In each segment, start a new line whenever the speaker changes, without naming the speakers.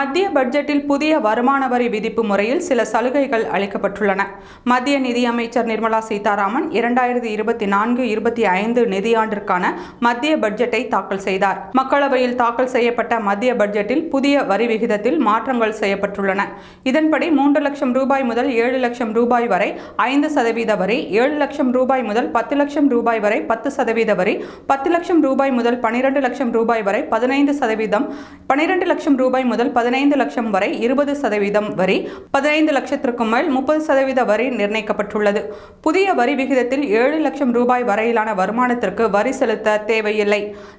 மத்திய பட்ஜெட்டில் புதிய வருமான வரி விதிப்பு முறையில் சில சலுகைகள் அளிக்கப்பட்டுள்ளன. மத்திய நிதியமைச்சர் நிர்மலா சீதாராமன் இரண்டாயிரத்தி இருபத்தி நான்கு இருபத்தி ஐந்து நிதியாண்டிற்கான மத்திய பட்ஜெட்டை தாக்கல் செய்தார். மக்களவையில் தாக்கல் செய்யப்பட்ட மத்திய பட்ஜெட்டில் புதிய வரி விகிதத்தில் மாற்றங்கள் செய்யப்பட்டுள்ளன. இதன்படி மூன்று லட்சம் ரூபாய் முதல் ஏழு லட்சம் ரூபாய் வரை ஐந்து சதவீத வரி ஏழு லட்சம் ரூபாய் முதல் பத்து லட்சம் ரூபாய் வரை பத்து சதவீத வரி பத்து லட்சம் ரூபாய் முதல் பனிரெண்டு லட்சம் ரூபாய் வரை பதினைந்து சதவீதம் பனிரெண்டு லட்சம் ரூபாய் முதல் பதினைந்து பதினைந்து லட்சம் வரை இருபது சதவீதம் வரி பதினைந்து லட்சத்திற்கும் மேல் முப்பது சதவீத வரி நிர்ணயிக்கப்பட்டுள்ளது. புதிய வரி விகிதத்தில் ஏழு லட்சம் ரூபாய் வரையிலான வருமானத்திற்கு வரி செலுத்த தேவையில்லை.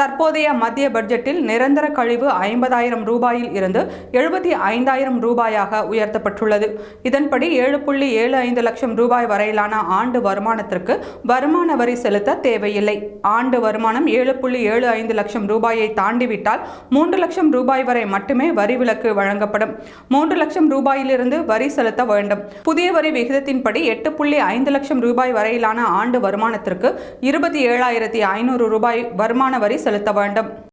தற்போதைய மத்திய பட்ஜெட்டில் நிரந்தர கழிவு ஐம்பதாயிரம் ரூபாயில் இருந்து எழுபத்தி ஐந்தாயிரம் ரூபாயாக உயர்த்தப்பட்டுள்ளது. இதன்படி ஏழு புள்ளி ஏழு ஐந்து லட்சம் ரூபாய் வரையிலான ஆண்டு வருமானத்திற்கு வருமான வரி செலுத்த தேவையில்லை. ஆண்டு வருமானம் ஏழு புள்ளி ஏழு ஐந்து லட்சம் ரூபாயை தாண்டிவிட்டால் மூன்று லட்சம் ரூபாய் வரை மட்டுமே வரி விலக்கு வழங்கப்படும். மூன்று லட்சம் ரூபாயிலிருந்து வரி செலுத்த வேண்டும். புதிய வரி விகிதத்தின்படி எட்டு புள்ளி ஐந்து லட்சம் ரூபாய் வரையிலான ஆண்டு வருமானத்திற்கு இருபத்தி ஏழாயிரத்தி ஐநூறு ரூபாய் வருமான வரி செலுத்த வேண்டும்.